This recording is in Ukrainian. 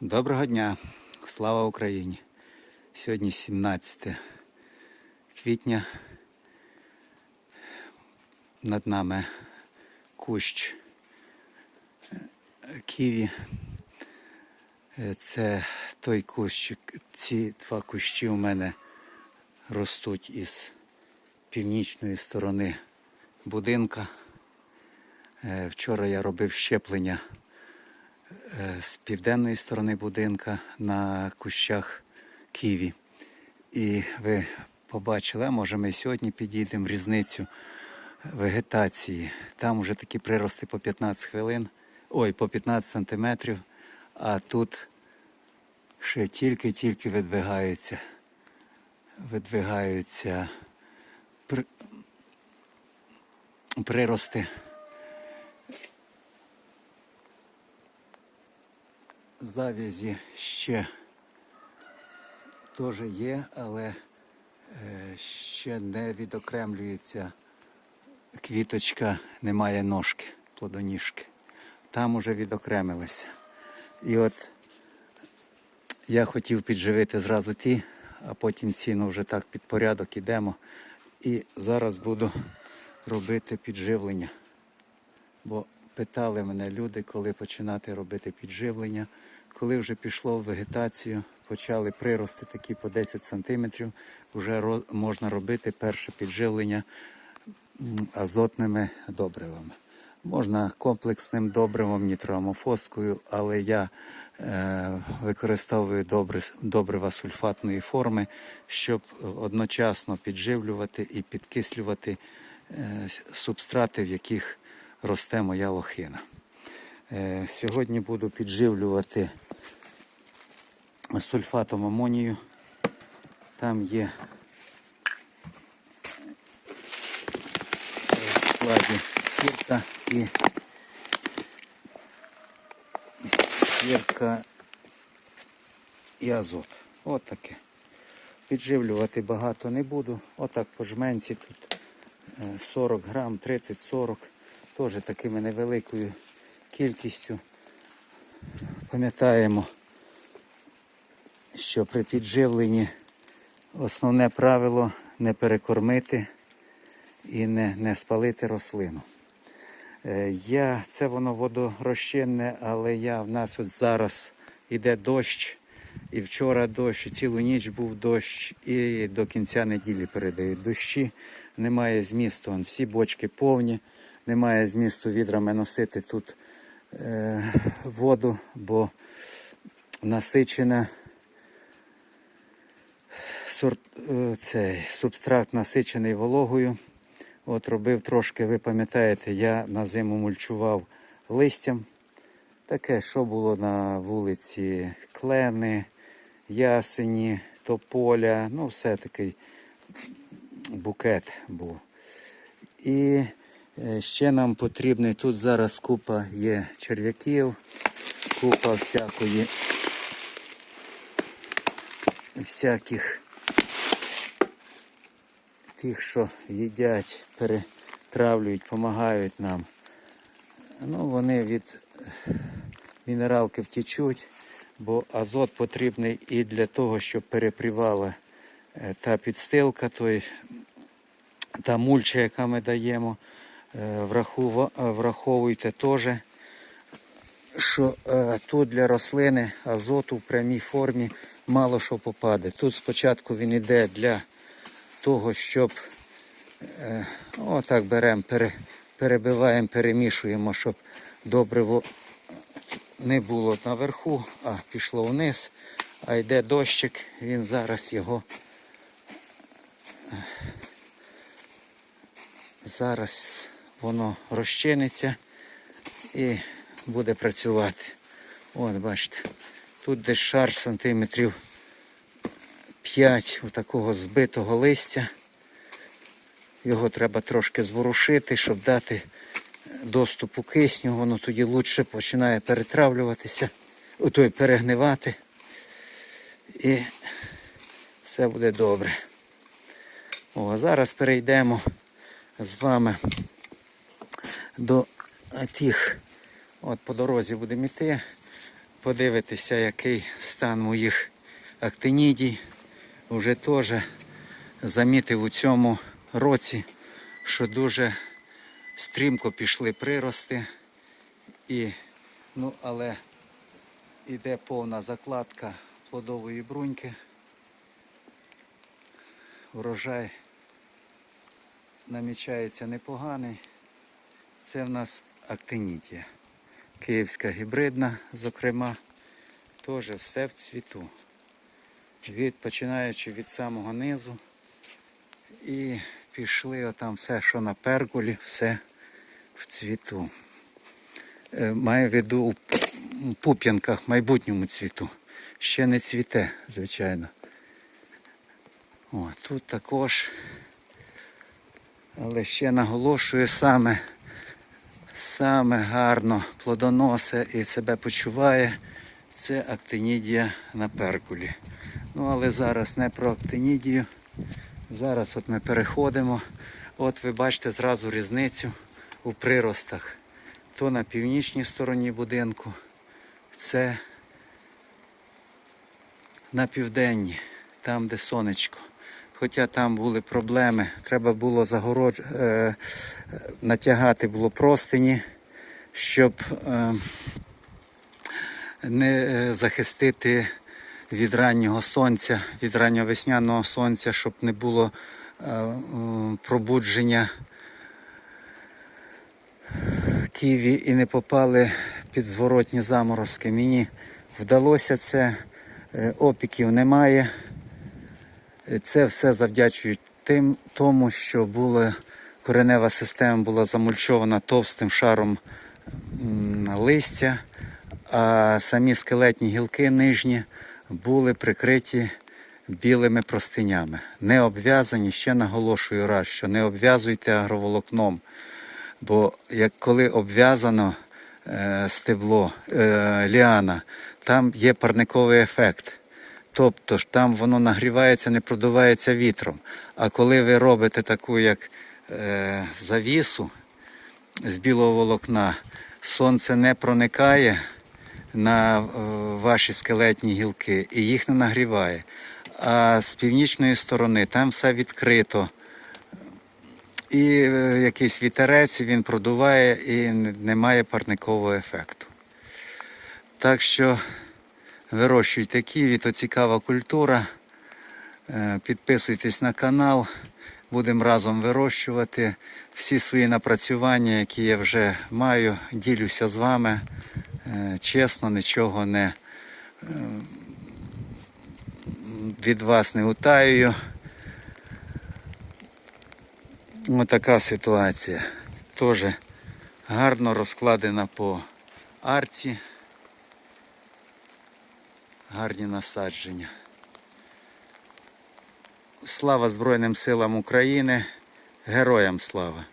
Доброго дня, слава Україні! Сьогодні 17 квітня. Над нами кущ е, ківі. Е, Це той кущик. Ці два кущі у мене ростуть із північної сторони будинка. Е, Вчора я робив щеплення з південної сторони будинка на кущах ківі. І ви побачили, а може ми сьогодні підійдемо різницю вегетації. Там вже такі прирости по 15 хвилин, ой, по 15 сантиметрів, а тут ще тільки-тільки видвигаються, видвигаються при- прирости. Завязі ще теж є, але е, ще не відокремлюється квіточка, немає ножки, плодоніжки. Там уже відокремилися. І от я хотів підживити зразу ті, а потім ціну вже так під порядок ідемо. І зараз буду робити підживлення. Бо питали мене люди, коли починати робити підживлення. Коли вже пішло в вегетацію, почали прирости такі по 10 сантиметрів, вже можна робити перше підживлення азотними добривами. Можна комплексним добривом, нітроамофоскою, але я е, використовую добри, добрива сульфатної форми, щоб одночасно підживлювати і підкислювати е, субстрати, в яких росте моя лохина. Е, Сьогодні буду підживлювати сульфатом амонію. Там є е, в складі сірка і сірка і азот. От таке. Підживлювати багато не буду. Отак по жменці тут е, 40 грам, 30-40. Теж такими невеликою кількістю. Пам'ятаємо, що при підживленні основне правило не перекормити і не, не спалити рослину. Е, Я, це воно водорозчинне, але я в нас от зараз іде дощ, і вчора дощ, і цілу ніч був дощ, і до кінця неділі передають дощі. Немає змісту, всі бочки повні, немає змісту відрами носити тут воду, бо насичена е, цей, субстрат насичений вологою. От робив трошки, ви пам'ятаєте, я на зиму мульчував листям. Таке, що було на вулиці клени, ясені, тополя, ну все такий букет був. І е, ще нам потрібний, тут зараз купа є черв'яків, купа всякої, всяких тих, що їдять, перетравлюють, допомагають нам. Ну, вони від е, мінералки втічуть, бо азот потрібний і для того, щоб перепрівала е, та підстилка, той, та мульча, яка ми даємо. Е, е, Враховуйте теж, що е, тут для рослини азоту в прямій формі мало що попаде. Тут спочатку він йде для того, щоб отак беремо, перебиваємо, перемішуємо, щоб добриво не було наверху, а пішло вниз. А йде дощик, він зараз його зараз воно розчиниться і буде працювати. От, бачите, тут десь шар сантиметрів 5 такого збитого листя. Його треба трошки зворушити, щоб дати доступу кисню, воно тоді лучше починає перетравлюватися, той перегнивати. І все буде добре. О, а зараз перейдемо з вами до тих, от по дорозі будемо йти. подивитися, який стан моїх актинідій. Вже теж замітив у цьому році, що дуже стрімко пішли прирости. І, ну, але іде повна закладка плодової бруньки. Урожай намічається непоганий. Це в нас актинідія. Київська гібридна, зокрема, теж все в цвіту. Від, починаючи від самого низу. І пішли отам все, що на перголі, все в цвіту. Е, Маю в виду у пуп'янках майбутньому цвіту. Ще не цвіте, звичайно. О, тут також. Але ще наголошую саме, саме гарно плодоносе і себе почуває. Це актинідія на перкулі. Ну, але зараз не про актинідію. Зараз от ми переходимо. От ви бачите зразу різницю у приростах. То на північній стороні будинку, це на південній, там, де сонечко. Хоча там були проблеми, треба було загородж... е, е, натягати було простині, щоб е, не е, захистити від раннього сонця, від раннього весняного сонця, щоб не було е, пробудження ківі і не попали під зворотні заморозки. Мені вдалося це, е, опіків немає. Це все завдячують тим, тому, що була коренева система була замульчована товстим шаром листя, а самі скелетні гілки нижні були прикриті білими простинями. Не обв'язані, ще наголошую раз, що не обв'язуйте агроволокном. Бо як коли обв'язано е, стебло, е, ліана, там є парниковий ефект. Тобто ж там воно нагрівається, не продувається вітром. А коли ви робите таку як е, завісу з білого волокна, сонце не проникає на е, ваші скелетні гілки і їх не нагріває. А з північної сторони там все відкрито. І е, якийсь вітерець він продуває і немає парникового ефекту. Так що вирощуйте ківі, то цікава культура. Е, Підписуйтесь на канал, будемо разом вирощувати всі свої напрацювання, які я вже маю, ділюся з вами. Е, Чесно, нічого не е, від вас не утаюю. Ось така ситуація. Теж гарно розкладена по арці. Гарні насадження. Слава Збройним силам України. Героям слава!